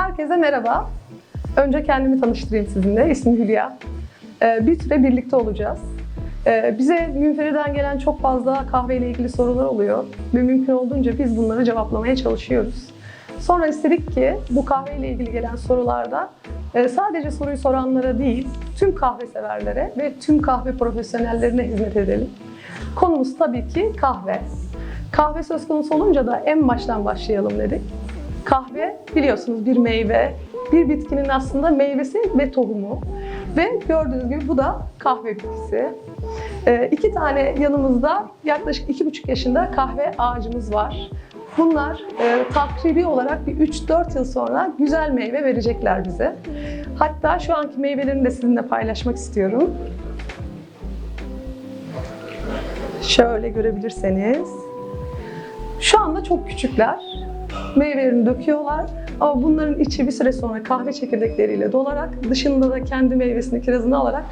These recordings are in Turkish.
Herkese merhaba. Önce kendimi tanıştırayım sizinle. İsmim Hülya. Ee, bir süre birlikte olacağız. Ee, bize münferiden gelen çok fazla kahve ile ilgili sorular oluyor ve mümkün olduğunca biz bunları cevaplamaya çalışıyoruz. Sonra istedik ki bu kahve ile ilgili gelen sorularda e, sadece soruyu soranlara değil, tüm kahve severlere ve tüm kahve profesyonellerine hizmet edelim. Konumuz tabii ki kahve. Kahve söz konusu olunca da en baştan başlayalım dedik. Kahve biliyorsunuz bir meyve, bir bitkinin aslında meyvesi ve tohumu. Ve gördüğünüz gibi bu da kahve bitkisi. Ee, iki tane yanımızda yaklaşık iki buçuk yaşında kahve ağacımız var. Bunlar e, takribi olarak bir 3-4 yıl sonra güzel meyve verecekler bize. Hatta şu anki meyvelerini de sizinle paylaşmak istiyorum. Şöyle görebilirseniz. Şu anda çok küçükler. Meyvelerini döküyorlar. Ama bunların içi bir süre sonra kahve çekirdekleriyle dolarak, dışında da kendi meyvesini, kirazını alarak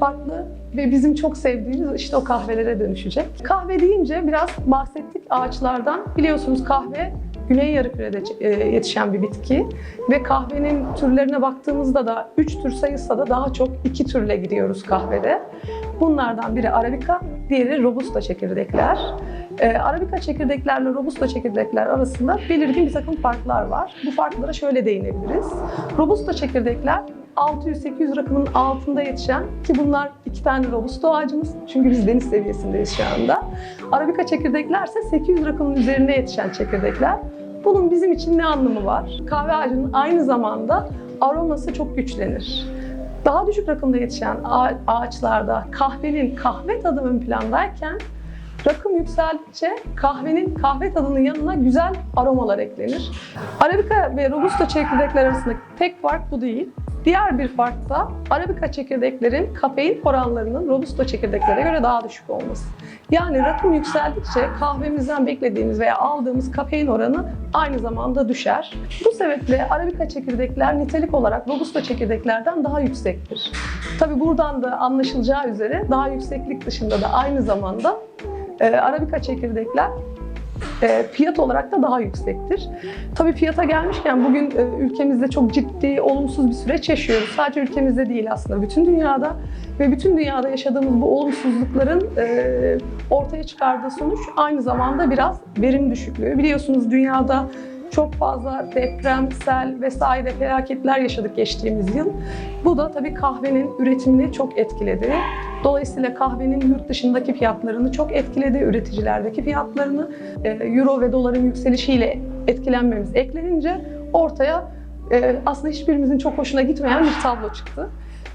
farklı ve bizim çok sevdiğimiz işte o kahvelere dönüşecek. Kahve deyince biraz bahsettik ağaçlardan. Biliyorsunuz kahve Güney Yarımküre'de e, yetişen bir bitki ve kahvenin türlerine baktığımızda da 3 tür sayılsa da daha çok 2 türle gidiyoruz kahvede. Bunlardan biri Arabica, diğeri Robusta çekirdekler. Ee, Arabica çekirdeklerle Robusta çekirdekler arasında belirgin bir takım farklar var. Bu farklara şöyle değinebiliriz. Robusta çekirdekler 600-800 rakımın altında yetişen ki bunlar iki tane Robusta ağacımız çünkü biz deniz seviyesindeyiz şu anda. Arabica çekirdekler ise 800 rakımın üzerinde yetişen çekirdekler. Bunun bizim için ne anlamı var? Kahve ağacının aynı zamanda aroması çok güçlenir. Daha düşük rakımda yetişen ağa- ağaçlarda kahvenin kahve tadı ön plandayken rakım yükseldikçe kahvenin kahve tadının yanına güzel aromalar eklenir. Arabica ve Robusta çekirdekler arasındaki tek fark bu değil. Diğer bir fark da Arabica çekirdeklerin kafein oranlarının Robusta çekirdeklere göre daha düşük olması. Yani rakım yükseldikçe kahvemizden beklediğimiz veya aldığımız kafein oranı aynı zamanda düşer. Bu sebeple Arabica çekirdekler nitelik olarak Robusta çekirdeklerden daha yüksektir. Tabi buradan da anlaşılacağı üzere daha yükseklik dışında da aynı zamanda e, Arabica çekirdekler e, fiyat olarak da daha yüksektir. Tabii fiyata gelmişken bugün e, ülkemizde çok ciddi, olumsuz bir süreç yaşıyoruz. Sadece ülkemizde değil aslında, bütün dünyada ve bütün dünyada yaşadığımız bu olumsuzlukların e, ortaya çıkardığı sonuç aynı zamanda biraz verim düşüklüğü. Biliyorsunuz dünyada çok fazla deprem, sel vesaire felaketler yaşadık geçtiğimiz yıl. Bu da tabii kahvenin üretimini çok etkiledi. Dolayısıyla kahvenin yurt dışındaki fiyatlarını çok etkiledi, üreticilerdeki fiyatlarını. e, Euro ve doların yükselişiyle etkilenmemiz eklenince ortaya e, aslında hiçbirimizin çok hoşuna gitmeyen bir tablo çıktı.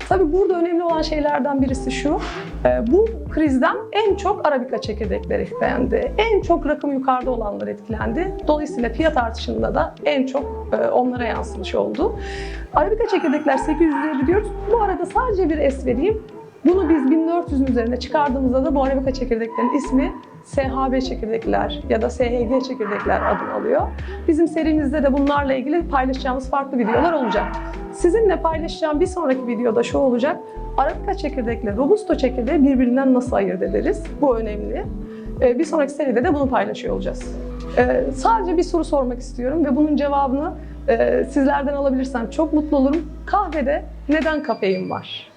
Tabii burada önemli olan şeylerden birisi şu, e, bu krizden en çok Arabica çekirdekleri etkilendi. En çok rakım yukarıda olanlar etkilendi. Dolayısıyla fiyat artışında da en çok e, onlara yansımış oldu. Arabica çekirdekler 850 diyoruz. Bu arada sadece bir es vereyim. Bunu biz 1400'ün üzerine çıkardığımızda da bu Arabica çekirdeklerin ismi SHB çekirdekler ya da SHG çekirdekler adını alıyor. Bizim serimizde de bunlarla ilgili paylaşacağımız farklı videolar olacak. Sizinle paylaşacağım bir sonraki videoda şu olacak. Arabica çekirdekle Robusto çekirdeği birbirinden nasıl ayırt ederiz? Bu önemli. Ee, Bir sonraki seride de bunu paylaşıyor olacağız. Ee, Sadece bir soru sormak istiyorum ve bunun cevabını e, sizlerden alabilirsem çok mutlu olurum. Kahvede neden kafein var?